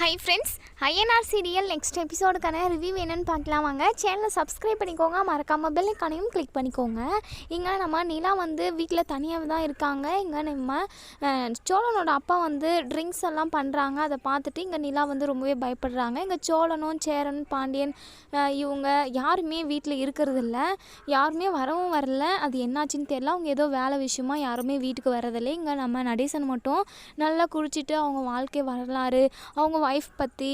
Hi friends INR serial next எபிசோடுக்கான review என்னென்னு பார்க்கலாம் வாங்க. சேனலை சப்ஸ்கிரைப் பண்ணிக்கோங்க. மறக்காமல் பெல் ஐக்கானையும் கிளிக் பண்ணிக்கோங்க. இங்கே நம்ம நிலா வந்து வீட்டில் தனியாக தான் இருக்காங்க. இங்கே நம்ம சோழனோட அப்பா வந்து ட்ரிங்க்ஸ் எல்லாம் பண்ணுறாங்க அதை பார்த்துட்டு இங்கே நிலா வந்து ரொம்பவே பயப்படுறாங்க. இங்கே சோழனும் சேரன் பாண்டியன் இவங்க யாருமே வீட்டில் இருக்கிறது இல்லை யாருமே வரவும் வரல. அது என்னாச்சுன்னு தெரியல. அவங்க ஏதோ வேலை விஷயமா யாருமே வீட்டுக்கு வரதில்லை. இங்கே நம்ம நடேசன் மட்டும் நல்லா குளிச்சுட்டு அவங்க வாழ்க்கை வரலாறு அவங்க ஒய்ஃப் பற்றி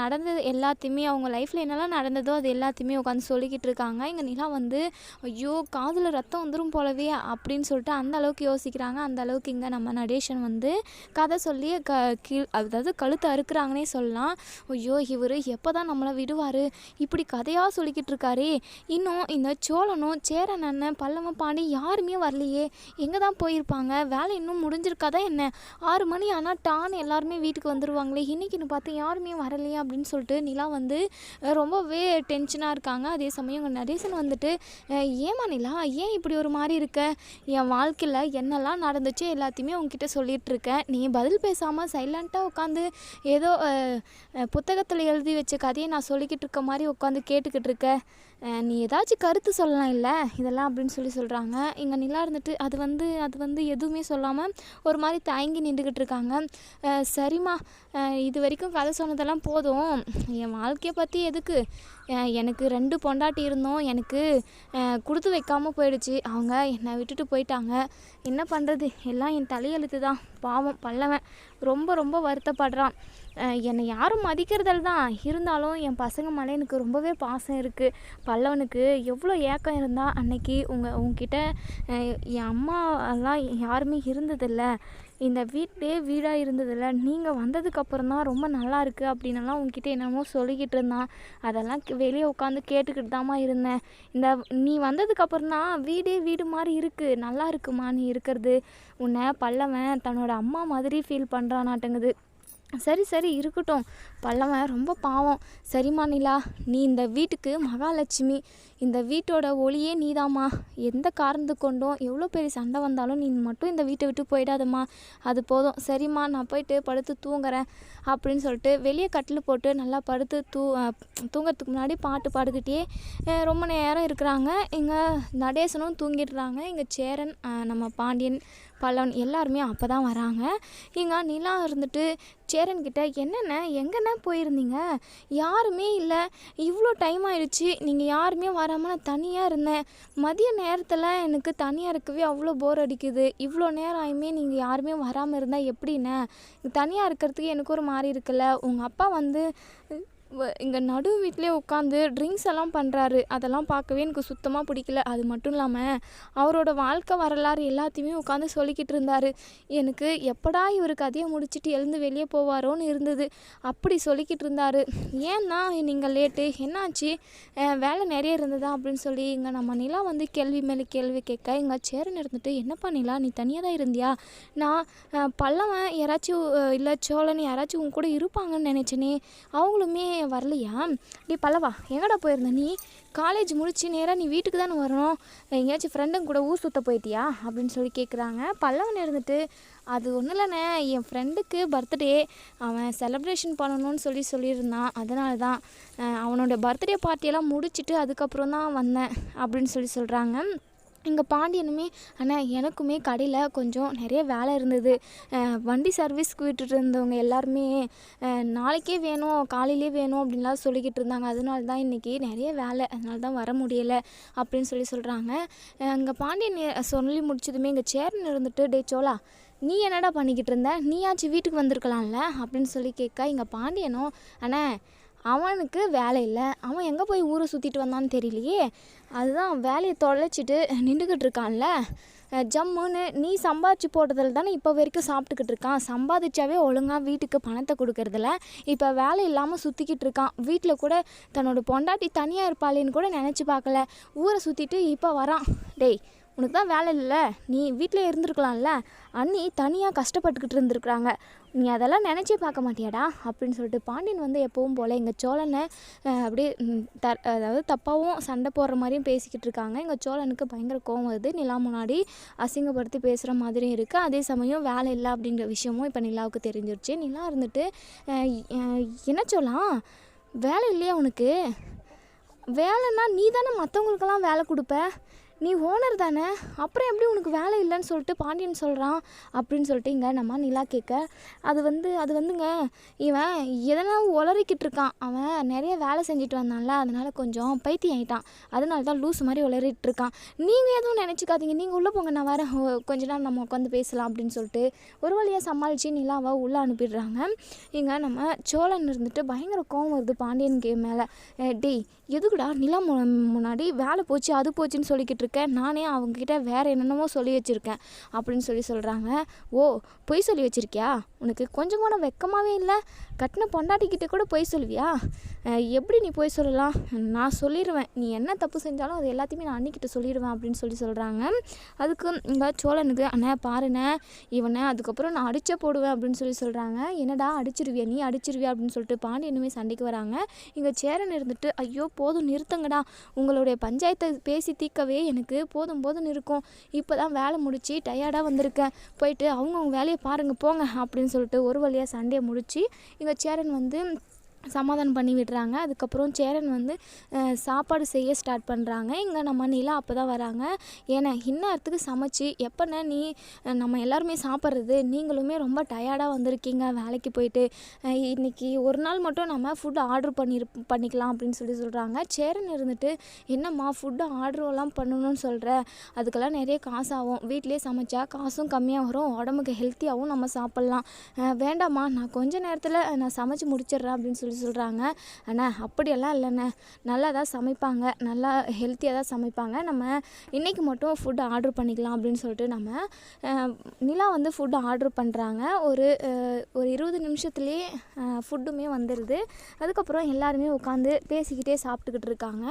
நடந்தது எல்லாத்தையுமே அவங்க லைஃப்பில் என்னெல்லாம் நடந்ததோ அது எல்லாத்தையுமே உட்காந்து சொல்லிக்கிட்டு இருக்காங்க. இங்கே நிலா வந்து ஐயோ காதில் ரத்தம் வந்துடும் போலவே அப்படின்னு சொல்லிட்டு அந்த அளவுக்கு யோசிக்கிறாங்க. அந்த அளவுக்கு இங்கே நம்ம நடேஷன் வந்து கதை சொல்லி க கீழ் அதாவது கழுத்தை அறுக்குறாங்கன்னே சொல்லலாம். ஐயோ இவர் எப்போ தான் நம்மளை விடுவார்? இப்படி கதையாக சொல்லிக்கிட்டு இருக்காரே. இன்னும் இந்த சோழனும் சேரன் அண்ணன் பல்லவன் பாண்டி யாருமே வரலையே. எங்கே தான் போயிருப்பாங்க? வேலை இன்னும் முடிஞ்சிருக்காதா என்ன? ஆறு மணி ஆனால் டான் எல்லாருமே வீட்டுக்கு வந்துடுவாங்களே இன்றைக்கின்னு பார்த்து யாருமே வரலையே அப்படின்னு சொல்லிட்டு நிலா வந்து ரொம்பவே டென்ஷனாக இருக்காங்க. அதே சமயம் இங்கே நடேசன் வந்துட்டு ஏமா நிலா ஏன் இப்படி ஒரு மாதிரி இருக்க? என் வாழ்க்கையில் என்னெல்லாம் நடந்துச்சு எல்லாத்தையுமே உங்ககிட்ட சொல்லிகிட்டு இருக்கேன். நீ பதில் பேசாமல் சைலண்ட்டாக உட்காந்து ஏதோ புத்தகத்தில் எழுதி வச்ச கதையை நான் சொல்லிக்கிட்டு இருக்க மாதிரி உட்காந்து கேட்டுக்கிட்டு இருக்க. நீ ஏதாச்சும் கருத்து சொல்லலாம் இல்லை? இதெல்லாம் அப்படின்னு சொல்லி சொல்கிறாங்க இங்கே நிலா இருந்துட்டு அது வந்து அது வந்து எதுவுமே சொல்லாமல் ஒரு மாதிரி தயங்கி நின்றுக்கிட்டு இருக்காங்க. சரிம்மா இது வரைக்கும் கதை சொன்னதெல்லாம் போதும். என் வாழ்க்கையை பற்றி எதுக்கு? எனக்கு ரெண்டு பொண்டாட்டி இருந்தோம். எனக்கு கொடுத்து வைக்காமல் போயிடுச்சு. அவங்க என்னை விட்டுட்டு போயிட்டாங்க. என்ன பண்ணுறது எல்லாம் என் தலையெழுத்து தான் பாவம் பல்லவன். ரொம்ப ரொம்ப வருத்தப்படுறான். என்னை யாரும் மதிக்கிறதில் தான். இருந்தாலும் என் பசங்க மேலே எனக்கு ரொம்பவே பாசம் இருக்குது பல்லவனுக்கு எவ்வளோ ஏக்கம் இருந்தால் அன்னைக்கு உங்கள் உங்ககிட்ட என் அம்மாலாம் யாருமே இருந்ததில்லை. இந்த வீட்டிலே வீடாக இருந்ததில்ல நீங்கள் வந்ததுக்கப்புறம் தான் ரொம்ப நல்லா இருக்குது அப்படின்னலாம் உங்ககிட்ட என்னமோ சொல்லிக்கிட்டு இருந்தான். அதெல்லாம் வெளியே உட்காந்து கேட்டுக்கிட்டு தாம்மா இருந்தேன். இந்த நீ வந்ததுக்கப்புறம் தான் வீடே வீடு மாதிரி இருக்குது நல்லா இருக்குமா நீ இருக்கிறது? உன்னை பல்லவன் தன்னோட அம்மா மாதிரி ஃபீல் பண்ணுறானாட்டுங்குது சரி சரி இருக்கட்டும். பல்லவன் ரொம்ப பாவம். சரிம்மா நிலா நீ இந்த வீட்டுக்கு மகாலட்சுமி. இந்த வீட்டோட ஒளியே நீதாம்மா. எந்த காரணத்து கொண்டும் எவ்வளோ பெரிய சண்டை வந்தாலும் நீ மட்டும் இந்த வீட்டை விட்டு போயிடாதம்மா. அது போதும். சரிம்மா நான் போயிட்டு படுத்து தூங்குறேன் அப்படின்னு சொல்லிட்டு வெளியே கட்டில் போட்டு நல்லா படுத்து தூ தூங்கிறதுக்கு தூங்குறதுக்கு முன்னாடி பாட்டு பாடுக்கிட்டே ரொம்ப நேரம் இருக்கிறாங்க. இங்கே நடேசனும் தூங்கிடுறாங்க. இங்கே சேரன் நம்ம பாண்டியன் பல்லவன் எல்லாருமே அப்போ தான் வராங்க. இங்கே நிலா இருந்துட்டு சே கிட்ட என்னென்ன எங்கண்ணே போயிருந்தீங்க? யாருமே இல்லை. இவ்வளோ டைம் ஆயிடுச்சு. நீங்கள் யாருமே வராமல் நான் தனியாக இருந்தேன். மதிய நேரத்தில் எனக்கு தனியாக இருக்கவே அவ்வளோ போர் அடிக்குது. இவ்வளோ நேரம் ஆயுமே நீங்கள் யாருமே வராமல் இருந்தால் எப்படிண்ணே? தனியாக இருக்கிறதுக்கு எனக்கு ஒரு மாதிரி இருக்குல்ல. உங்கள் அப்பா வந்து இங்கே நடு வீட்டிலே உட்காந்து ட்ரிங்க்ஸ் எல்லாம் பண்ணுறாரு அதெல்லாம் பார்க்கவே எனக்கு சுத்தமாக பிடிக்கல. அது மட்டும் இல்லாமல் அவரோட வாழ்க்கை வரலாறு எல்லாத்தையுமே உட்காந்து சொல்லிக்கிட்டு இருந்தார். எனக்கு எப்படா இவர் கதையை முடிச்சுட்டு எழுந்து வெளியே போவாரோன்னு இருந்தது. அப்படி சொல்லிக்கிட்டு இருந்தார். ஏன்னா நீங்கள் லேட்டு என்னாச்சு? வேலை நிறைய இருந்ததா? அப்படின்னு சொல்லி இங்கே நம்ம நிலா வந்து கேள்வி மேலே கேள்வி கேட்க இங்கே சேரன் இருந்துட்டு என்னப்பா நிலா நீ தனியாக தான் இருந்தியா? நான் பல்லவன் யாராச்சும் இல்லை சோழன் யாராச்சும் உங்க கூட இருப்பாங்கன்னு நினச்சேனே. அவங்களுமே ஏன் வரலையா? டே பல்லவா எங்கடா போயிருந்த நீ? காலேஜ் முடிச்சு நேராக நீ வீட்டுக்கு தானே வரணும். எங்கேயாச்சும் ஃப்ரெண்டுங்க கூட ஊர் சுத்த போயிட்டியா? அப்படின்னு சொல்லி கேட்குறாங்க பல்லவன் இருந்துட்டு அது ஒன்றும் இல்லைண்ணே என் ஃப்ரெண்டுக்கு பர்த்டே அவன் செலப்ரேஷன் பண்ணணும்னு சொல்லி சொல்லியிருந்தான். அதனால தான் அவனோட பர்த்டே பார்ட்டியெல்லாம் முடிச்சுட்டு அதுக்கப்புறம் தான் வந்தேன் அப்படின்னு சொல்லி சொல்கிறாங்க இங்கே பாண்டியனுமே ஆனால் எனக்குமே கடையில் கொஞ்சம் நிறைய வேலை இருந்தது. வண்டி சர்வீஸ்க்கு விட்டுட்டு இருந்தவங்க எல்லாருமே நாளைக்கே வேணும் காலையிலே வேணும் அப்படின்லாம் சொல்லிக்கிட்டு இருந்தாங்க. அதனால தான் இன்றைக்கி நிறைய வேலை அதனால தான் வர முடியலை அப்படின்னு சொல்லி சொல்கிறாங்க இங்கே பாண்டியன் சொல்லி முடிச்சதுமே இங்கே சேர்னு இருந்துட்டு டே சோலா நீ என்னடா பண்ணிக்கிட்டு இருந்த? நீயாச்சும் வீட்டுக்கு வந்திருக்கலாம்ல? அப்படின்னு சொல்லி கேட்க இங்கே பாண்டியனும் அண்ணே அவனுக்கு வேலை இல்லை. அவன் எங்கே போய் ஊரை சுற்றிட்டு வந்தான்னு தெரியலையே? அதுதான் வேலையை தொலைச்சிட்டு நின்றுக்கிட்டு இருக்கான்ல. ஜம்முன்னு நீ சம்பாதிச்சு போட்டதில் தானே இப்போ வரைக்கும் சாப்பிட்டுக்கிட்டு இருக்கான். சம்பாதிச்சாவே ஒழுங்காக வீட்டுக்கு பணத்தை கொடுக்கறதில்ல. இப்போ வேலை இல்லாமல் சுற்றிக்கிட்டு இருக்கான். வீட்டில் கூட தன்னோட பொண்டாட்டி தனியாக இருப்பாளேன்னு கூட நினச்சி பார்க்கல. ஊரை சுற்றிட்டு இப்போ வரான். டேய் உனக்கு தான் வேலை இல்லை நீ வீட்டிலே இருந்திருக்கலாம்ல? அண்ணி தனியாக கஷ்டப்பட்டுக்கிட்டு இருந்திருக்கிறாங்க. நீ அதெல்லாம் நினச்சே பார்க்க மாட்டியாடா? அப்படின்னு சொல்லிட்டு பாண்டியன் வந்து எப்பவும் போல் எங்கள் சோழனை அப்படியே த அதாவது தப்பாகவும் சண்டை போடுற மாதிரியும் பேசிக்கிட்டு இருக்காங்க. எங்கள் சோழனுக்கு பயங்கர கோவம் வருது. நிலா முன்னாடி அசிங்கப்படுத்தி பேசுகிற மாதிரியும் இருக்குது அதே சமயம் வேலை இல்லை அப்படிங்கிற விஷயமும் இப்போ நிலாவுக்கு தெரிஞ்சிருச்சு. நிலா இருந்துட்டு என்ன சொல்லலாம் வேலை இல்லையா உனக்கு? வேலைன்னா நீ தானே மற்றவங்களுக்கெல்லாம் வேலை கொடுப்ப? நீ ஓனர் தானே? அப்புறம் எப்படி உனக்கு வேலை இல்லைன்னு சொல்லிட்டு பாண்டியன் சொல்கிறான் அப்படின்னு சொல்லிட்டு இங்கே நம்ம நிலா கேட்க அது வந்து அது வந்துங்க இவன் எதனா உளறிக்கிட்டு இருக்கான். அவன் நிறைய வேலை செஞ்சுட்டு வந்தான்ல அதனால் கொஞ்சம் பைத்தியம் ஆயிட்டான். அதனால தான் லூஸ் மாதிரி உளறிட்டு இருக்கான். நீங்கள் எதுவும் நினச்சிக்காதீங்க. நீங்கள் உள்ளே போங்க நான் வரேன். கொஞ்ச நேரம் நம்ம உட்காந்து பேசலாம் அப்படின்னு சொல்லிட்டு ஒரு வழியாக சமாளித்து நிலாவை உள்ளே அனுப்பிடுறாங்க. இங்கே நம்ம சோழன் இருந்துட்டு பயங்கர கோவம் வருது பாண்டியன் கே மேலே. டேய் எதுக்குடா நிலா மு- முன்னாடி வேலை போச்சு அது போச்சுன்னு சொல்லிக்கிட்டு இருக்கேன் நானே அவங்கக்கிட்ட வேறு என்னென்னமோ சொல்லி வச்சுருக்கேன் அப்படின்னு சொல்லி சொல்கிறாங்க ஓ பொய் சொல்லி வச்சிருக்கியா? உனக்கு கொஞ்சம் கூட வெக்கமாகவே இல்லை? கட்டின பொண்டாட்டிக்கிட்ட கூட பொய் சொல்லுவியா? எப்படி நீ பொய் சொல்லலாம்? நான் சொல்லிடுவேன் நீ என்ன தப்பு செஞ்சாலும் அது எல்லாத்தையுமே நான் அன்னிக்கிட்ட சொல்லிடுவேன் அப்படின்னு சொல்லி சொல்கிறாங்க அதுக்கு இங்கே சோழனுக்கு அண்ணா பாருண்ணே இவனை அதுக்கப்புறம் நான் அடிச்ச போடுவேன் அப்படின்னு சொல்லி சொல்கிறாங்க என்னடா அடிச்சிருவியா? நீ அடிச்சிருவியா? அப்படின்னு சொல்லிட்டு பாண்டியனுமே சண்டைக்கு வராங்க. இங்கே சேரன் இருந்துட்டு ஐயோ போதும் நிறுத்துங்கடா. உங்களுடைய பஞ்சாயத்தை பேசி தீர்க்கவே எனக்கு எனக்கு போதும் போதும்னு இருக்கும். இப்போ தான் வேலை முடித்து டயர்டாக வந்திருக்கேன். போயிட்டு அவங்கவுங்க வேலையை பாருங்கள் போங்க அப்படின்னு சொல்லிட்டு ஒரு வழியாக சண்டையை முடித்து இங்கே சேரன் வந்து சமாதானம் பண்ணி விடுறாங்க. அதுக்கப்புறம் சேரன் வந்து சாப்பாடு செய்ய ஸ்டார்ட் பண்ணுறாங்க இங்கே நம்ம நிலா அப்போ தான் வராங்க. ஏன்னா இந்நேரத்துக்கு சமைச்சு எப்போண்ணே நீ நம்ம எல்லாருமே சாப்பிட்றது நீங்களுமே ரொம்ப டயர்டாக வந்திருக்கீங்க வேலைக்கு போயிட்டு. இன்றைக்கி இன்னைக்கு ஒரு நாள் மட்டும் நம்ம ஃபுட் ஆர்டர் பண்ணி பண்ணிக்கலாம் அப்படின்னு சொல்லி சொல்கிறாங்க சேரன் இருந்துட்டு என்னம்மா ஃபுட்டு ஆர்டர்லாம் பண்ணணும்னு சொல்கிற அதுக்கெல்லாம் நிறைய காசு ஆகும். சமைச்சா காசும் கம்மியாக வரும். உடம்புக்கு ஹெல்த்தியாகவும் நம்ம சாப்பிட்லாம். வேண்டாம்மா நான் கொஞ்ச நேரத்தில் நான் சமைச்சு முடிச்சிடுறேன் அப்படின்னு சொல்லி சொல்கிறாங்க அண்ணா அப்படியெல்லாம் இல்லைண்ணே. நல்லா தான் சமைப்பாங்க. நல்லா ஹெல்த்தியாக தான் சமைப்பாங்க. நம்ம இன்றைக்கி மட்டும் ஃபுட் ஆர்டர் பண்ணிக்கலாம் அப்படின்னு சொல்லிட்டு நம்ம நிலா வந்து ஃபுட் ஆர்டர் பண்ணுறாங்க ஒரு ஒரு இருபது நிமிஷத்துலேயே ஃபுட்டுமே வந்துடுது அதுக்கப்புறம் எல்லாருமே உட்காந்து பேசிக்கிட்டே சாப்பிட்டுக்கிட்டு இருக்காங்க.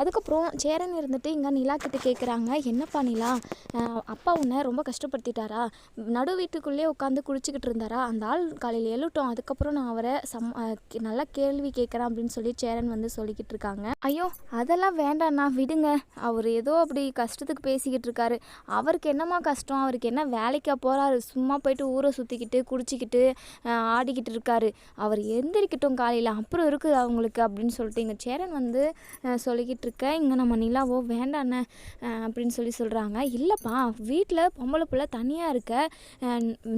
அதுக்கப்புறம் சேரன் இருந்துட்டு இங்கே நிலா கிட்ட கேட்குறாங்க என்னப்பா நிலா? அப்பா உன்னை ரொம்ப கஷ்டப்படுத்திட்டாரா? நடு வீட்டுக்குள்ளே உட்காந்து குளிச்சுக்கிட்டு இருந்தாரா? அந்த ஆள் காலையில் எழுட்டோம். அதுக்கப்புறம் நான் அவரை சம் நல்லா கே- கேள்வி கேட்குறான் அப்படின்னு சொல்லி சேரன் வந்து சொல்லிக்கிட்டு இருக்காங்க. ஐயோ அதெல்லாம் வேண்டாண்ணா விடுங்க. அவர் ஏதோ அப்படி கஷ்டத்துக்கு பேசிக்கிட்டு இருக்காரு. அவருக்கு என்னம்மா கஷ்டம்? அவருக்கு என்ன வேலைக்கா போகிறாரு சும்மா போயிட்டு ஊரை சுற்றிக்கிட்டு குடிச்சிக்கிட்டு ஆடிக்கிட்டு இருக்காரு. அவர் எந்திரிக்கட்டும் காலையில் அப்புறம் இருக்குது அவங்களுக்கு அப்படின்னு சொல்லிட்டு இங்கே சேரன் வந்து சொல்லிக்கிட்டு இருக்க. இங்கே நம்ம நிலாவோ வேண்டாண்ணே அப்படின்னு சொல்லி சொல்கிறாங்க இல்லைப்பா வீட்டில் பொம்பளை பிள்ளை தனியாக இருக்க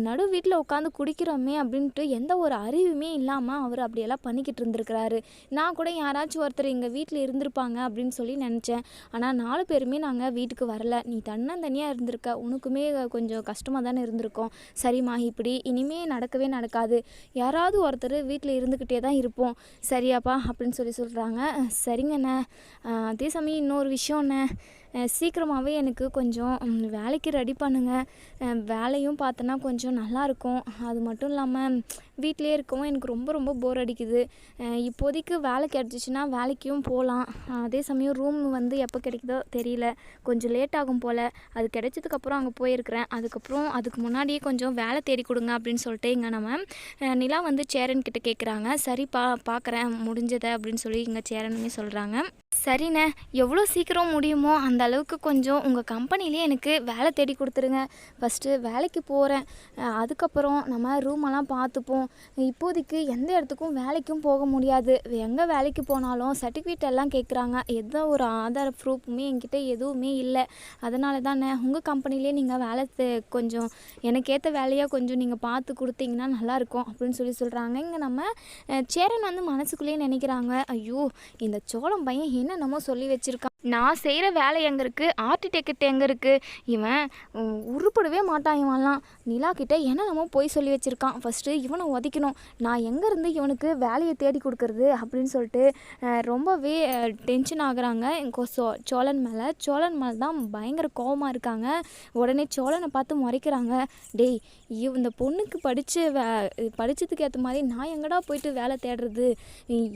நடு வீட்டில் உட்காந்து குடிக்கிறோமே அப்படின்ட்டு எந்த ஒரு அறிவுமே இல்லாமல் அவர் அப்படியெல்லாம் பண்ணிக்கிட்டு இருந்திருக்கிறாரு. நான் கூட யாராச்சும் ஒருத்தர் எங்கள் வீட்டில் இருந்திருப்பாங்க அப்படின்னு சொல்லி நினச்சேன். ஆனால் நாலு பேருமே நாங்கள் வீட்டுக்கு வரல. நீ தன்னந்தனியாக இருந்திருக்க. உனக்குமே கொஞ்சம் கஷ்டமாக தானே இருந்திருக்கோம். சரிம்மா இப்படி இனிமே நடக்கவே நடக்காது. யாராவது ஒருத்தர் வீட்டில் இருந்துக்கிட்டே தான் இருப்போம். சரியாப்பா அப்படின்னு சொல்லி சொல்கிறாங்க சரிங்கண்ணே. அதே சமயம் இன்னொரு விஷயம்ண்ணே. சீக்கிரமாகவே எனக்கு கொஞ்சம் வேலைக்கு ரெடி பண்ணுங்கள் வேலையும் பார்த்தோன்னா கொஞ்சம் நல்லாயிருக்கும் அது மட்டும் இல்லாமல் வீட்டிலே இருக்கவும் எனக்கு ரொம்ப ரொம்ப போர் அடிக்குது. இப்போதைக்கு வேலை கிடச்சிச்சின்னா வேலைக்கும் போகலாம் அதே சமயம் ரூம் வந்து எப்போ கிடைக்குதோ தெரியல. கொஞ்சம் லேட் ஆகும் போல். அது கிடைச்சதுக்கப்புறம் அங்கே போயிருக்கிறேன். அதுக்கப்புறம் அதுக்கு முன்னாடியே கொஞ்சம் வேலை தேடி கொடுங்க அப்படின்னு சொல்லிட்டு இங்கே நம்ம நிலா வந்து சேரன் கிட்ட கேட்குறாங்க சரி பா பார்க்குறேன் முடிஞ்சதை அப்படின்னு சொல்லி இங்கே சேரனுமே சொல்கிறாங்க சரிண்ணே. எவ்வளோ சீக்கிரம் முடியுமோ அந்த அளவுக்கு கொஞ்சம் உங்கள் கம்பெனிலே எனக்கு வேலை தேடி கொடுத்துருங்க. ஃபஸ்ட்டு வேலைக்கு போகிறேன் அதுக்கப்புறம் நம்ம ரூமெல்லாம் பார்த்துப்போம். இப்போதைக்கு எந்த இடத்துக்கும் வேலைக்கும் போக முடியாது. எங்கே வேலைக்கு போனாலும் சர்டிஃபிகேட் எல்லாம் கேட்குறாங்க எந்த ஒரு ஆதார ப்ரூஃபுமே என்கிட்ட எதுவுமே இல்லை. அதனால தானே உங்கள் கம்பெனிலே நீங்கள் வேலை கொஞ்சம் எனக்கு ஏற்ற வேலையாக கொஞ்சம் நீங்கள் பார்த்து கொடுத்தீங்கன்னா நல்லாயிருக்கும் அப்படின்னு சொல்லி சொல்கிறாங்க இங்கே நம்ம சேரன் வந்து மனசுக்குள்ளேயே நினைக்கிறாங்க. ஐயோ இந்த சோளம் பையன் என்னென்னமோ சொல்லி வச்சுருக்கான். நான் செய்கிற வேலை எங்கே இருக்குது ஆர்டிடெக்ட் எங்கே இருக்குது இவன் உருப்படவே மாட்டான் இவன்லாம். நிலா கிட்ட என்னென்னமோ போய் சொல்லி வச்சுருக்கான். ஃபஸ்ட்டு இவனை உதைக்கணும். நான் எங்கேருந்து இவனுக்கு வேலையை தேடி கொடுக்கறது அப்படின்னு சொல்லிட்டு ரொம்பவே டென்ஷன் ஆகுறாங்க. எங்க சோ சோழன் மேலே. சோழன் மேலே தான் பயங்கர கோவமாக இருக்காங்க. உடனே சோழனை பார்த்து முறைக்கிறாங்க. டேய் இவ் இந்த பொண்ணுக்கு படித்து வே படித்ததுக்கு ஏற்ற மாதிரி நான் எங்கடா போயிட்டு வேலை தேடுறது?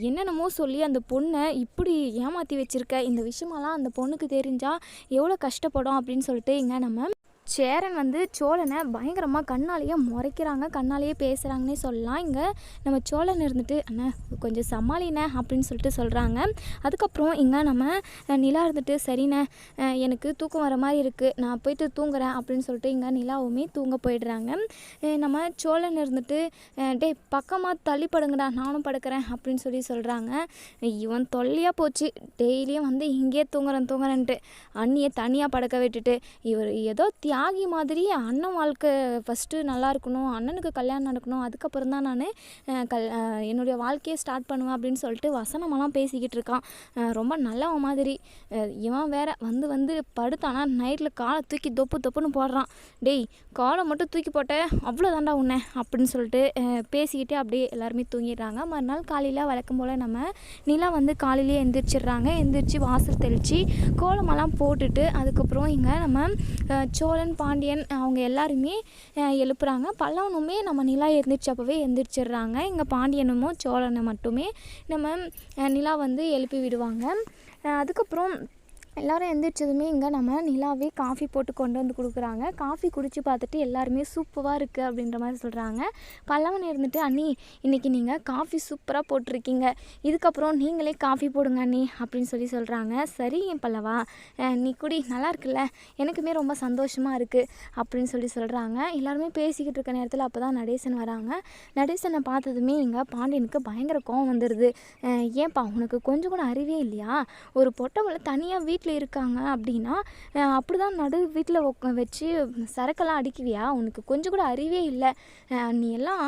என்னென்னமோ சொல்லி அந்த பொண்ணை இப்படி ஏமாற்றி வச்சுருக்க. இந்த விஷயமெல்லாம் அந்த பொண்ணுக்கு தெரிஞ்சு செஞ்சால் எவ்வளோ கஷ்டப்படும் அப்படின்னு சொல்லிட்டு இங்கே நம்ம சேரன் வந்து சோழனை பயங்கரமாக கண்ணாலேயே முறைக்கிறாங்க கண்ணாலேயே பேசுகிறாங்கன்னே சொல்லலாம். இங்கே நம்ம சோழன் இருந்துட்டு அண்ணா கொஞ்சம் சமாளிண்ணே அப்படின்னு சொல்லிட்டு சொல்கிறாங்க அதுக்கப்புறம் இங்கே நம்ம நிலா இருந்துட்டு சரிண்ணே எனக்கு தூக்கம் வர மாதிரி இருக்குது நான் போயிட்டு தூங்குறேன் அப்படின்னு சொல்லிட்டு இங்கே நிலாவுமே தூங்க போயிடுறாங்க. நம்ம சோழன் இருந்துட்டு டே டேய் பக்கமாக தள்ளி படுங்கடா நானும் படுக்கிறேன் அப்படின்னு சொல்லி சொல்கிறாங்க இவன் தொல்லையாக போச்சு. டெய்லியும் வந்து இங்கேயே தூங்குறேன் தூங்குறேன்ட்டு. அண்ணியை தனியாக படுக்க விட்டுட்டு இவர் ஏதோ தியா தியாகி மாதிரி அண்ணன் வாழ்க்கை ஃபஸ்ட்டு நல்லா இருக்கணும் அண்ணனுக்கு கல்யாணம் நடக்கணும் அதுக்கப்புறம் தான் நான் கல் என்னுடைய வாழ்க்கையை ஸ்டார்ட் பண்ணுவேன் அப்படின்னு சொல்லிட்டு வசனமெல்லாம் பேசிக்கிட்டு இருக்கான். ரொம்ப நல்லவன் மாதிரி. இவன் வேற வந்து வந்து படுத்தானா நைட்டில் காலை தூக்கி தொப்பு தொப்புன்னு போடுறான். டேய் காலை மட்டும் தூக்கி போட்ட அவ்வளோதாண்டா உன்னை அப்படின்னு சொல்லிட்டு பேசிக்கிட்டே அப்படியே எல்லாருமே தூங்கிடுறாங்க. மறுநாள் காலையில் வழக்கம் போல் நம்ம நிலா வந்து காலையிலேயே எந்திரிச்சிடுறாங்க. எந்திரிச்சு வாசல் தெளித்து கோலமெல்லாம் போட்டுட்டு அதுக்கப்புறம் இங்கே நம்ம சோழன் சோழன் பாண்டியன் அவங்க எல்லாருமே எழுப்புறாங்க. பல்லவனுமே நம்ம நிலா எந்திரிச்சப்பவே எந்திரிச்சிடுறாங்க. இங்கே பாண்டியனுமோ சோழனை மட்டுமே நம்ம நிலா வந்து எழுப்பி விடுவாங்க. அதுக்கப்புறம் எல்லோரும் எந்திரிச்சதுமே இங்கே நம்ம நிலாவே காஃபி போட்டு கொண்டு வந்து கொடுக்குறாங்க. காஃபி குடித்து பார்த்துட்டு எல்லாருமே சூப்பராக இருக்குது அப்படின்ற மாதிரி சொல்கிறாங்க பல்லவன் இருந்துட்டு அண்ணி இன்றைக்கி நீங்கள் காஃபி சூப்பராக போட்டிருக்கீங்க. இதுக்கப்புறம் நீங்களே காஃபி போடுங்க அண்ணி அப்படின்னு சொல்லி சொல்கிறாங்க சரி என் பல்லவா நீ குடி நல்லா இருக்குல்ல? எனக்குமே ரொம்ப சந்தோஷமாக இருக்குது அப்படின்னு சொல்லி சொல்கிறாங்க எல்லாருமே பேசிக்கிட்டு இருக்க நேரத்தில் அப்போ தான் நடேசன் வராங்க. நடேசனை பார்த்ததுமே இங்கே பாண்டியனுக்கு பயங்கர கோவம் வந்துடுது ஏன்பா உனக்கு கொஞ்சம் கூட அறிவே இல்லையா? ஒரு பொட்டவளை தனியாக வீட்டில் இருக்காங்க அப்படின்னா அப்படி தான் நடு வீட்டில் வச்சு சரக்கெல்லாம் அடிக்குவியா? உனக்கு கொஞ்சம் கூட அறிவே இல்லை. நீ எல்லாம்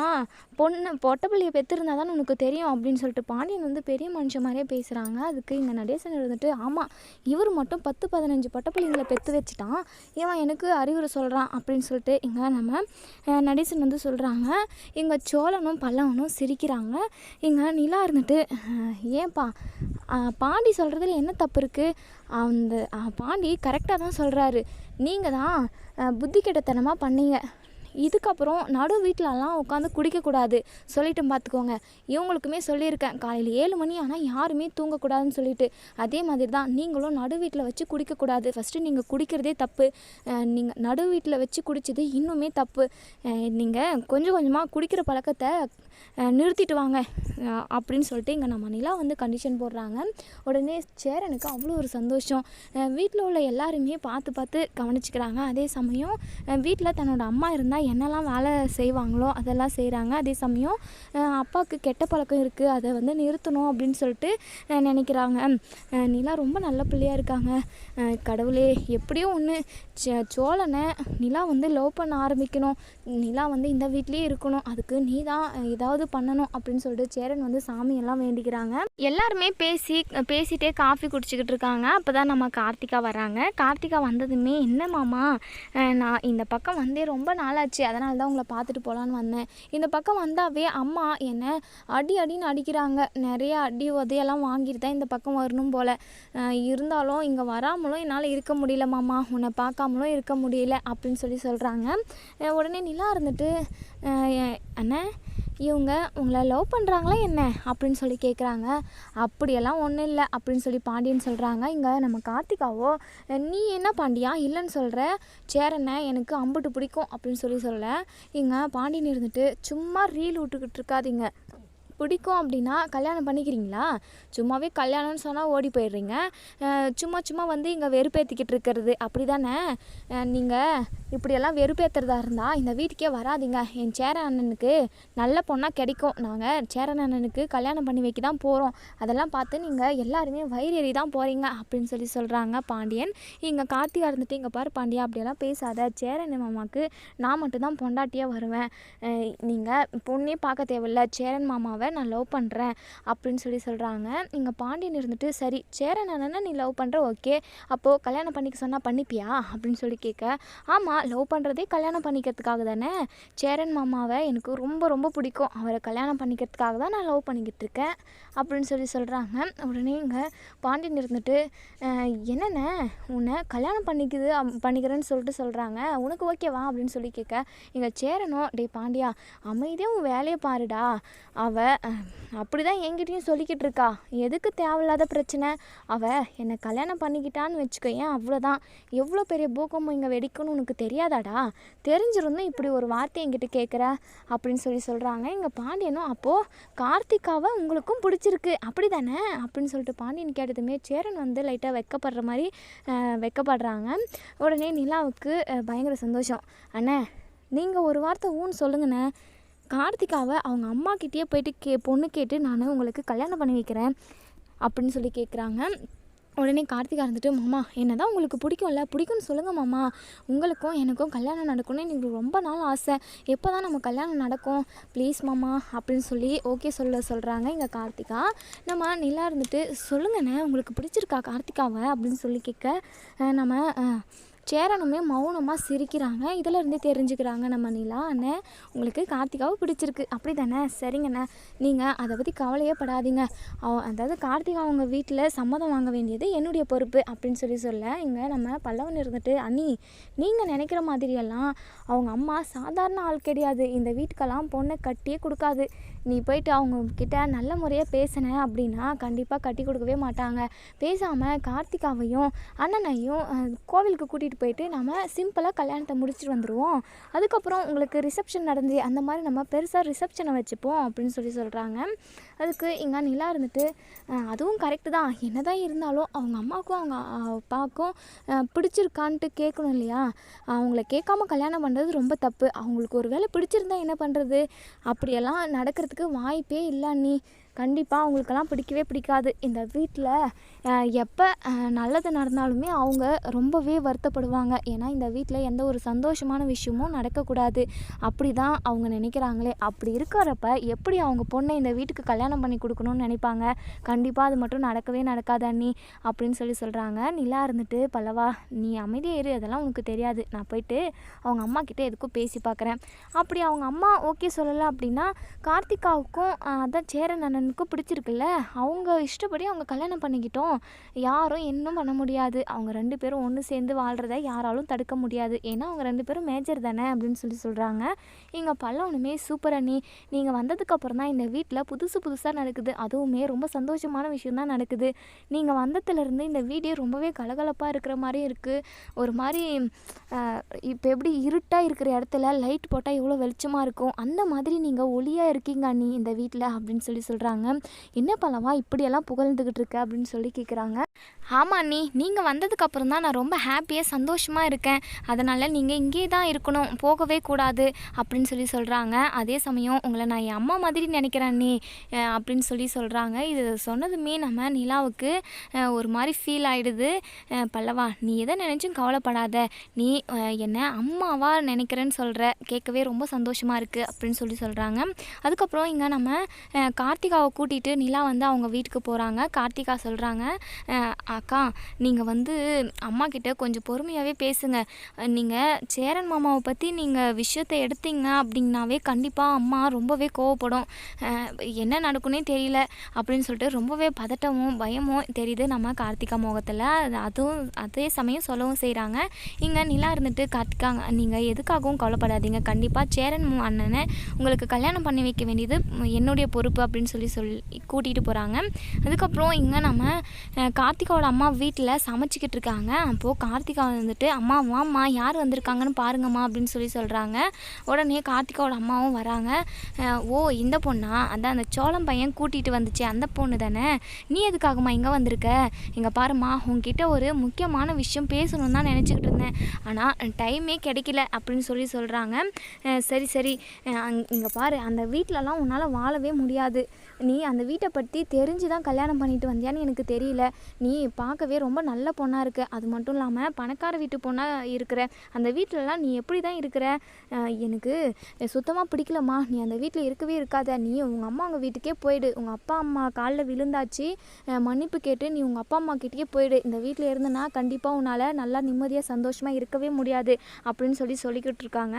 பொண்ணு பொட்டப்பிள்ளையை பெற்றிருந்தா தான் உனக்கு தெரியும் அப்படின்னு சொல்லிட்டு பாண்டியன் வந்து பெரிய மனுஷன் மாதிரியே பேசுகிறாங்க அதுக்கு இங்கே நடேசன் இருந்துட்டு ஆமாம் இவர் மட்டும் பத்து பதினஞ்சு பொட்டப்பிள்ளைங்களை பெற்று வச்சுட்டான். இவன் எனக்கு அறிவுரை சொல்கிறான் அப்படின்னு சொல்லிட்டு இங்கே நம்ம நடேசன் வந்து சொல்கிறாங்க இங்கே சோழனும் பல்லவனும் சிரிக்கிறாங்க. இங்கே நிலா இருந்துட்டு ஏன்பா பாண்டி சொல்கிறதுல என்ன தப்பு இருக்குது அந்த பாண்டி கரெக்டாக தான் சொல்கிறாரு நீங்கள் தான் புத்தி கெட்டத்தனமாக பண்ணீங்க. இதுக்கப்புறம் நடு வீட்டிலலாம் உட்காந்து குடிக்கக்கூடாது. சொல்லிட்டு பார்த்துக்கோங்க இவங்களுக்குமே சொல்லியிருக்கேன். காலையில் ஏழு மணி ஆனால் யாருமே தூங்கக்கூடாதுன்னு சொல்லிட்டு. அதே மாதிரி தான் நீங்களும் நடு வீட்டில் வச்சு குடிக்கக்கூடாது. ஃபஸ்ட்டு நீங்கள் குடிக்கிறதே தப்பு. நீங்கள் நடு வீட்டில் வச்சு குடித்தது இன்னுமே தப்பு. நீங்கள் கொஞ்சம் கொஞ்சமாக குடிக்கிற பழக்கத்தை நிறுத்திட்டு வாங்க. அப்படின்னு சொல்லிட்டு இங்கே நம்ம நிலா வந்து கண்டிஷன் போடுறாங்க. உடனே சேரனுக்கு அவ்வளோ ஒரு சந்தோஷம். வீட்டில் உள்ள எல்லாருமே பார்த்து பார்த்து கவனிச்சுக்கிறாங்க. அதே சமயம் வீட்டில் தன்னோட அம்மா இருந்தால் என்னெல்லாம் வேலை செய்வாங்களோ அதெல்லாம் செய்கிறாங்க அதே சமயம் அப்பாவுக்கு கெட்ட பழக்கம் இருக்குது அதை வந்து நிறுத்தணும் அப்படின்னு சொல்லிட்டு நினைக்கிறாங்க. நிலா ரொம்ப நல்ல பிள்ளையாக இருக்காங்க. கடவுளே எப்படியோ ஒன்று சோழனை நிலா வந்து லவ் பண்ண ஆரம்பிக்கணும். நிலா வந்து இந்த வீட்லேயே இருக்கணும். அதுக்கு நீ தான் ஏதாவது பண்ணணும் அப்படின்னு சொல்லிட்டு சேரன் வந்து சாமியெல்லாம் வேண்டிக்கிறாங்க. எல்லாருமே பேசி பேசிகிட்டே காஃபி குடிச்சிக்கிட்டு இருக்காங்க. அப்போ தான் நம்ம கார்த்திகா வராங்க. கார்த்திகா வந்ததுமே என்ன மாமா? நான் இந்த பக்கம் வந்தே ரொம்ப நாளாச்சு. அதனால தான் உங்களை பார்த்துட்டு போகலான்னு வந்தேன். இந்த பக்கம் வந்தாவே அம்மா என்னை அடி அடின்னு அடிக்கிறாங்க. நிறைய அடி உதையெல்லாம் வாங்கிட்டு தான் இந்த பக்கம் வரணும் போல். இருந்தாலும் இங்கே வராமலும் என்னால் இருக்க முடியல மாமா. உன்னை பார்க்காமலும் இருக்க முடியல அப்படின்னு சொல்லி சொல்கிறாங்க உடனே நிலா இருந்துட்டு அண்ணன் அண்ணே இவங்க உங்களை லவ் பண்ணுறாங்களா என்ன? அப்படின்னு சொல்லி கேட்குறாங்க அப்படியெல்லாம் ஒன்றும் இல்லை அப்படின்னு சொல்லி பாண்டியன் சொல்கிறாங்க இங்கே நம்ம கார்த்திகாவோ நீ என்ன பாண்டியா? இல்லைன்னு சொல்கிற சேரண்ணே எனக்கு அம்புட்டு பிடிக்கும். அப்படின்னு சொல்லி சொல்ல இங்கே பாண்டியன் இருந்துட்டு சும்மா ரீல் விட்டுக்கிட்டு இருக்காதீங்க. பிடிக்கும் அப்படின்னா கல்யாணம் பண்ணிக்கிறீங்களா? சும்மாவே கல்யாணம்னு சொன்னால் ஓடி போயிடுறீங்க. சும்மா சும்மா வந்து இங்கே வெறுப்பேற்றிக்கிட்டு இருக்கிறது. அப்படி தானே நீங்கள் இப்படியெல்லாம் வெறுப்பேற்றுறதா இருந்தால் இந்த வீட்டுக்கே வராதீங்க. என் சேர அண்ணனுக்கு நல்ல பொண்ணாக கிடைக்கும். நாங்கள் சேரன் அண்ணனுக்கு கல்யாணம் பண்ணி வைக்க தான் போகிறோம் அதெல்லாம் பார்த்து நீங்கள் எல்லாருமே வயிறு ஏறி தான் போகிறீங்க அப்படின்னு சொல்லி சொல்கிறாங்க பாண்டியன். இங்கே கார்த்திகா இருந்துட்டு இங்கே பாரு பாண்டியா அப்படியெல்லாம் பேசாத. சேரன் மாமாவுக்கு நான் மட்டும்தான் பொண்டாட்டியாக வருவேன். நீங்கள் பொண்ணே பார்க்க தேவையில்ல. சேரன் மாமாவை நான் லவ் பண்ணுறேன் அப்படின்னு சொல்லி சொல்கிறாங்க இங்கே பாண்டியன் இருந்துட்டு சரி சேரன் அண்ணனை நீ லவ் பண்ணுற ஓகே. அப்போது கல்யாணம் பண்ணிக்க சொன்னால் பண்ணிப்பியா? அப்படின்னு சொல்லி கேட்க ஆமாம் லவ் பண்ணுறதே கல்யாணம் பண்ணிக்கிறதுக்காக தானே. சேரன் மாமாவை எனக்கு ரொம்ப ரொம்ப பிடிக்கும். அவரை கல்யாணம் பண்ணிக்கிறதுக்காக தான் நான் லவ் பண்ணிக்கிட்டு இருக்கேன். அப்படின்னு சொல்லி சொல்கிறாங்க உடனே இங்கே பாண்டியன் இருந்துட்டு என்னென்ன என்னண்ணே உன்னை கல்யாணம் பண்ணிக்குது அப்- பண்ணிக்கிறேன்னு சொல்லிட்டு சொல்கிறாங்க உனக்கு ஓகேவா? அப்படின்னு சொல்லி கேட்க இங்கே சேரணும். டேய் பாண்டியா அமைதியாக உன் வேலையை பாருடா. அவள் அப்படி தான் என்கிட்டயும் சொல்லிக்கிட்டு இருக்கா. எதுக்கு தேவையில்லாத பிரச்சனை? அவள் என்னை கல்யாணம் பண்ணிக்கிட்டான்னு வச்சுக்கோ ஏன் அவ்வளோதான் எவ்வளோ பெரிய பூகம்பம் இங்கே வெடிக்கணும்னு உனக்கு தெரியாதாடா? தெரிஞ்சிருந்தும் இப்படி ஒரு வார்த்தை என்கிட்ட கேட்குற அப்படின்னு சொல்லி சொல்கிறாங்க எங்கள் பாண்டியனும் அப்போது கார்த்திகாவை உங்களுக்கும் பிடிச்சிருக்கு. அப்படி தானே அப்படின்னு சொல்லிட்டு பாண்டியன் கேட்டதுமே சேரன் வந்து லைட்டாக வெக்கப்படுற மாதிரி வைக்கப்படுறாங்க வெக்கப்படுறாங்க. உடனே நிலாவுக்கு பயங்கர சந்தோஷம். அண்ணே நீங்கள் ஒரு வார்த்தை ஊன்னு சொல்லுங்கண்ணே. கார்த்திகாவை அவங்க அம்மாக்கிட்டேயே போயிட்டு கே பொண்ணு கேட்டு நான் உங்களுக்கு கல்யாணம் பண்ணி வைக்கிறேன் அப்படின்னு சொல்லி கேட்குறாங்க உடனே கார்த்திகா இருந்துட்டு மாமா என்ன தான் உங்களுக்கு பிடிக்கும்ல? பிடிக்கும்னு சொல்லுங்கள் மாமா. உங்களுக்கும் எனக்கும் கல்யாணம் நடக்கணும்னு எனக்கு ரொம்ப நாள் ஆசை. எப்போ தான் நம்ம கல்யாணம் நடக்கும்? ப்ளீஸ் மாமா அப்படின்னு சொல்லி ஓகே சொல்ல சொல்கிறாங்க இங்கே கார்த்திகா. நம்ம நிலா இருந்துட்டு சொல்லுங்கண்ணே உங்களுக்கு பிடிச்சிருக்கா கார்த்திகாவை? அப்படின்னு சொல்லி கேட்க நம்ம சேரனுமே மௌனமாக சிரிக்கிறாங்க. இதில் தெரிஞ்சுக்கிறாங்க நம்ம நிலா அண்ணே. உங்களுக்கு கார்த்திகாவை பிடிச்சிருக்கு. அப்படி தானே? சரிங்கண்ணே. நீங்கள் அதை பற்றி கவலையே படாதீங்க. அவ அதாவது கார்த்திகா அவங்க வீட்டில் சம்மதம் வாங்க வேண்டியது என்னுடைய பொறுப்பு அப்படின்னு சொல்லி சொல்ல இங்கே நம்ம பல்லவன் இருந்துட்டு அண்ணி நீங்கள் நினைக்கிற மாதிரியெல்லாம் அவங்க அம்மா சாதாரண ஆள் கிடையாது. இந்த வீட்டுக்கெல்லாம் பொண்ணை கட்டியே கொடுக்காது. நீ போயிட்டு அவங்கக்கிட்ட நல்ல முறையாக பேசின அப்படின்னா கண்டிப்பாக கட்டி கொடுக்கவே மாட்டாங்க. பேசாமல் கார்த்திகாவையும் அண்ணனையும் கோவிலுக்கு கூட்டிகிட்டு போயிட்டு நம்ம சிம்பிளாக கல்யாணத்தை முடிச்சுட்டு வந்துடுவோம் அதுக்கப்புறம் உங்களுக்கு ரிசப்ஷன் நடந்து அந்த மாதிரி நம்ம பெருசாக ரிசப்ஷனை வச்சுப்போம் அப்படின்னு சொல்லி சொல்கிறாங்க அதுக்கு இங்கே நிலா இருந்துட்டு அதுவும் கரெக்டு தான். என்ன தான் இருந்தாலும் அவங்க அம்மாவுக்கும் அவங்க அப்பாவுக்கும் பிடிச்சிருக்கான்ட்டு கேட்கணும் இல்லையா? அவங்கள கேட்காம கல்யாணம் பண்ணுறது ரொம்ப தப்பு. அவங்களுக்கு ஒரு வேளை பிடிச்சிருந்தா என்ன பண்ணுறது அப்படியெல்லாம் நடக்கிறதுக்கு வாய்ப்பே இல்லை நீ கண்டிப்பாக அவங்களுக்கெல்லாம் பிடிக்கவே பிடிக்காது. இந்த வீட்டில் எப்போ நல்லது நடந்தாலுமே அவங்க ரொம்பவே வருத்தப்படுவாங்க. ஏன்னா இந்த வீட்டில் எந்த ஒரு சந்தோஷமான விஷயமும் நடக்கக்கூடாது. அப்படி தான் அவங்க நினைக்கிறாங்களே. அப்படி இருக்கிறப்ப எப்படி அவங்க பொண்ணை இந்த வீட்டுக்கு கல்யாணம் பண்ணி கொடுக்கணும்னு நினைப்பாங்க? கண்டிப்பாக அது மட்டும் நடக்கவே நடக்காது அண்ணி அப்படின்னு சொல்லி சொல்கிறாங்க நிலா இருந்துட்டு பல்லவா நீ அமைதியாக இரு. அதெல்லாம் உனக்கு தெரியாது. நான் போயிட்டு அவங்க அம்மா கிட்டே எதுக்கும் பேசி பார்க்குறேன் அப்படி அவங்க அம்மா ஓகே சொல்லலை அப்படின்னா கார்த்திகாவுக்கும் அதான் சேரன் அண்ணனுக்கும் பிடிச்சிருக்குல்ல. அவங்க இஷ்டப்படி அவங்க கல்யாணம் பண்ணிக்கிட்டோம். யாரும் இன்னும் பண்ண முடியாது. அவங்க ரெண்டு பேரும் ஒன்று சேர்ந்து வாழ்கிறத யாராலும் தடுக்க முடியாது. ஏன்னா அவங்க ரெண்டு பேரும் மேஜர் தானே அப்படின்னு சொல்லி சொல்கிறாங்க இங்கே பல்லவனுமே சூப்பர் அண்ணி. நீங்கள் வந்ததுக்கப்புறம் தான் இந்த வீட்டில் புதுசு புதுசாக நடக்குது. அதுவுமே ரொம்ப சந்தோஷமான விஷயம் தான் நடக்குது. நீங்கள் வந்ததுலேருந்து இந்த வீடே ரொம்பவே கலகலப்பாக இருக்கிற மாதிரி இருக்குது ஒரு மாதிரி இப்போ எப்படி இருட்டாக இருக்கிற இடத்துல லைட் போட்டால் எவ்வளோ வெளிச்சமாக இருக்கும்? அந்த மாதிரி நீங்கள் ஒளியாக இருக்கீங்க அண்ணி இந்த வீட்டில் அப்படின்னு சொல்லி சொல்கிறாங்க என்ன பல்லவா இப்படியெல்லாம் புகழ்ந்துக்கிட்டு இருக்க அப்படின்னு சொல்லி கேட்குறாங்க ஆமாம் அண்ணி நீங்கள் வந்ததுக்கப்புறம் தான் நான் ரொம்ப ஹாப்பியாக சந்தோஷமாக இருக்கேன். அதனால் நீங்கள் இங்கே தான் இருக்கணும். போகவே கூடாது அப்படின்னு சொல்லி சொல்கிறாங்க அதே சமயம் உங்களை நான் என் அம்மா மாதிரி நினைக்கிறேன் அண்ணி அப்படின்னு சொல்லி சொல்கிறாங்க இது சொன்னதுமே நம்ம நிலாவுக்கு ஒரு மாதிரி ஃபீல் ஆகிடுது பல்லவா நீ எதை நினச்சும் கவலைப்படாத. நீ என்னை அம்மாவாக நினைக்கிறேன்னு சொல்கிற கேட்கவே ரொம்ப சந்தோஷமாக இருக்குது அப்படின்னு சொல்லி சொல்கிறாங்க அதுக்கப்புறம் இங்கே நம்ம கார்த்திகாவை கூட்டிகிட்டு நிலா வந்து அவங்க வீட்டுக்கு போகிறாங்க கார்த்திகா சொல்கிறாங்க அக்கா நீங்கள் வந்து அம்மா கிட்ட கொஞ்சம் பொறுமையாகவே பேசுங்க. நீங்கள் சேரன் மாமாவை பற்றி நீங்கள் விஷயத்தை எடுத்தீங்க அப்படின்னாவே கண்டிப்பாக அம்மா ரொம்பவே கோவப்படும். என்ன நடக்குன்னே தெரியல அப்படின்னு சொல்லிட்டு ரொம்பவே பதட்டமும் பயமும் தெரியுது நம்ம கார்த்திகா முகத்தில். அதுவும் அதே சமயம் சொல்லவும் செய்கிறாங்க இங்கே நிலா இருந்துட்டு கார்த்திகாங்க நீங்கள் எதுக்காகவும் கவலைப்படாதீங்க. கண்டிப்பாக சேரன் அண்ணனை உங்களுக்கு கல்யாணம் பண்ணி வைக்க வேண்டியது என்னுடைய பொறுப்பு அப்படின்னு சொல்லி சொல்லி கூட்டிகிட்டு போகிறாங்க அதுக்கப்புறம் இங்கே நம்ம கார்த்திகாவோட கார்த்திகாவோட அம்மா வீட்டில் சமைச்சிக்கிட்டு இருக்காங்க. அப்போது கார்த்திகா வந்துட்டு அம்மா வாம்மா யார் வந்திருக்காங்கன்னு பாருங்கம்மா அப்படின்னு சொல்லி சொல்கிறாங்க உடனே கார்த்திகாவோட அம்மாவும் வராங்க. ஓ இந்த பொண்ணா? அதான் அந்த சோளம் பையன் கூட்டிகிட்டு வந்துச்சு. அந்த பொண்ணு தானே? நீ எதுக்காகம்மா இங்கே வந்திருக்க? இங்கே பாரும்மா உங்ககிட்ட ஒரு முக்கியமான விஷயம் பேசணும்னு தான் நினச்சிக்கிட்டு இருந்தேன். ஆனால் டைமே கிடைக்கல அப்படின்னு சொல்லி சொல்கிறாங்க சரி சரி. இங்கே பாரு. அந்த வீட்டிலலாம் உன்னால் வாழவே முடியாது. நீ அந்த வீட்டை பற்றி தெரிஞ்சு தான் கல்யாணம் பண்ணிட்டு வந்தியான்னு எனக்கு தெரியல. நீ பார்க்கவே ரொம்ப நல்ல பொண்ணாக இருக்க. அது மட்டும் இல்லாமல் பணக்கார வீட்டு பொண்ணாக இருக்கிற. அந்த வீட்டிலலாம் நீ எப்படி தான் இருக்கிற எனக்கு சுத்தமாக பிடிக்கலம்மா. நீ அந்த வீட்டில் இருக்கவே இருக்காத. நீ உங்கள் அம்மா உங்கள் வீட்டுக்கே போயிடு. உங்கள் அப்பா அம்மா காலில் விழுந்தாச்சு. மன்னிப்பு கேட்டு நீ உங்கள் அப்பா அம்மா கிட்டேயே போயிடு. இந்த வீட்டில் இருந்தனா கண்டிப்பாக உன்னால் நல்லா நிம்மதியாக சந்தோஷமாக இருக்கவே முடியாது அப்படின்னு சொல்லி சொல்லிக்கிட்டு இருக்காங்க.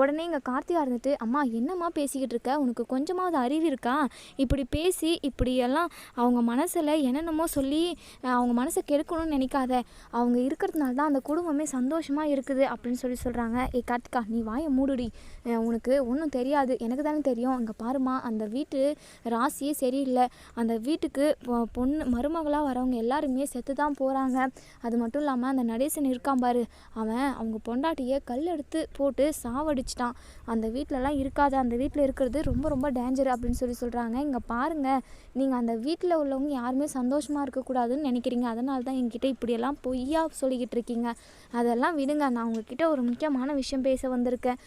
உடனே இங்கே கார்த்திகா இருந்துட்டு அம்மா என்னம்மா பேசிக்கிட்டு இருக்க? உனக்கு கொஞ்சமாவது அறிவு இருக்கா? இப்படி பேசி இப்படியெல்லாம் அவங்க மனசில் என்னென்னமோ சொல்லி அவங்க மனசை கெடுக்கணும்னு நினைக்காத. அவங்க இருக்கிறதுனால தான் அந்த குடும்பமே சந்தோஷமாக இருக்குது அப்படின்னு சொல்லி சொல்கிறாங்க ஏ கார்த்திகா நீ வாயை மூடுடி. உனக்கு ஒன்றும் தெரியாது. எனக்கு தானே தெரியும். இங்கே பாருமா அந்த வீட்டு ராசியே சரியில்லை. அந்த வீட்டுக்கு பொ- பொண்ணு மருமகளாக வரவங்க எல்லாருமே செத்து தான் போகிறாங்க அது மட்டும் இல்லாமல் அந்த நடேசன் இருக்கான் பாரு. அவன் அவங்க பொண்டாட்டியை கல் எடுத்து போட்டு சாவடிச்சிட்டான். அந்த வீட்டிலலாம் இருக்காது. அந்த வீட்டில் இருக்கிறது ரொம்ப ரொம்ப டேஞ்சர் அப்படின்னு சொல்லி சொல்கிறாங்க இங்கே பாருங்கள் நீங்கள் அந்த வீட்டில் உள்ளவங்க யாருமே சந்தோஷமாக இருக்கக்கூடாதுன்னு நினைக்கிறீங்க. அதனால தான் என்கிட்ட இப்படியெல்லாம் பொய்யா சொல்லிக்கிட்டு இருக்கீங்க. அதெல்லாம் விடுங்க. நான் உங்ககிட்ட ஒரு முக்கியமான விஷயம் பேச வந்திருக்கேன்.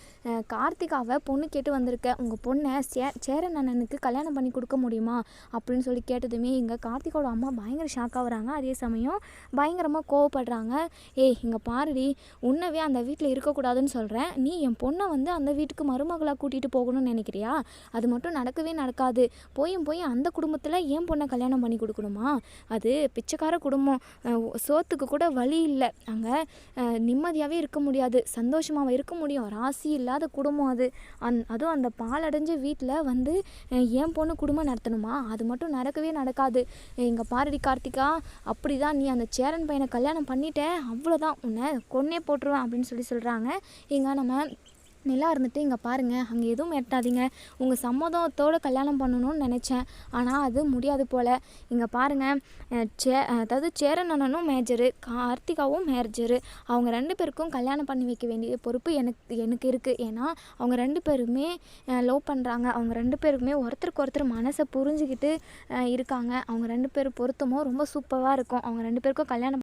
கார்த்திகாவை பொண்ணு கேட்டு வந்திருக்கேன். உங்கள் பொண்ணை சே சேரன் அண்ணனுக்கு கல்யாணம் பண்ணி கொடுக்க முடியுமா? அப்படின்னு சொல்லி கேட்டதுமே எங்கள் கார்த்திகாவோட அம்மா பயங்கர ஷாக் ஆகுறாங்க அதே சமயம் பயங்கரமாக கோவப்படுறாங்க. ஏய் இங்கே பாருடி. உன்னவே அந்த வீட்டில் இருக்கக்கூடாதுன்னு சொல்கிறேன் நீ என் பொண்ணை வந்து அந்த வீட்டுக்கு மருமகளாக கூட்டிகிட்டு போகணும்னு நினைக்கிறியா? அது மட்டும் நடக்கவே நடக்காது. போய் போயும் போய் அந்த குடும்பத்தில் ஏன் பொண்ணை கல்யாணம் பண்ணி கொடுக்கணுமா? அது பிச்சைக்கார குடும்பம். சோத்துக்கு கூட வழி இல்லை. அங்கே நிம்மதியாகவே இருக்க முடியாது. சந்தோஷமாக இருக்க முடியும். ராசி இல்லாத குடும்பம் அது. அந் அதுவும் அந்த பாலடைஞ்ச வீட்டில் வந்து ஏன் என் பொண்ணு குடும்பம் நடத்தணுமா? அது மட்டும் நடக்கவே நடக்காது. எங்கள் பாரடி கார்த்திகா அப்படி தான் நீ அந்த சேரன் பையனை கல்யாணம் பண்ணிட்ட அவ்வளோதான் உன்னை கொன்னே போட்டுருவேன் அப்படின்னு சொல்லி சொல்கிறாங்க இங்கே நம்ம நிலா இருந்துட்டு இங்கே பாருங்கள் அங்கே எதுவும் எட்டாதீங்க உங்கள் சம்மதத்தோடு கல்யாணம் பண்ணணும்னு நினச்சேன். ஆனால் அது முடியாது போல். இங்கே பாருங்கள் சே அதாவது சேரன் அண்ணனும் மேஜரு கார்த்திகாவும் மேஜரு அவங்க ரெண்டு பேருக்கும் கல்யாணம் பண்ணி வைக்க வேண்டிய பொறுப்பு எனக்கு எனக்கு இருக்குது ஏன்னா அவங்க ரெண்டு பேருமே லவ் பண்ணுறாங்க அவங்க ரெண்டு பேருக்குமே ஒருத்தருக்கு ஒருத்தர் மனசை புரிஞ்சுக்கிட்டு இருக்காங்க. அவங்க ரெண்டு பேர் பொருத்தமும் ரொம்ப சூப்பராக இருக்கும். அவங்க ரெண்டு பேருக்கும் கல்யாணம்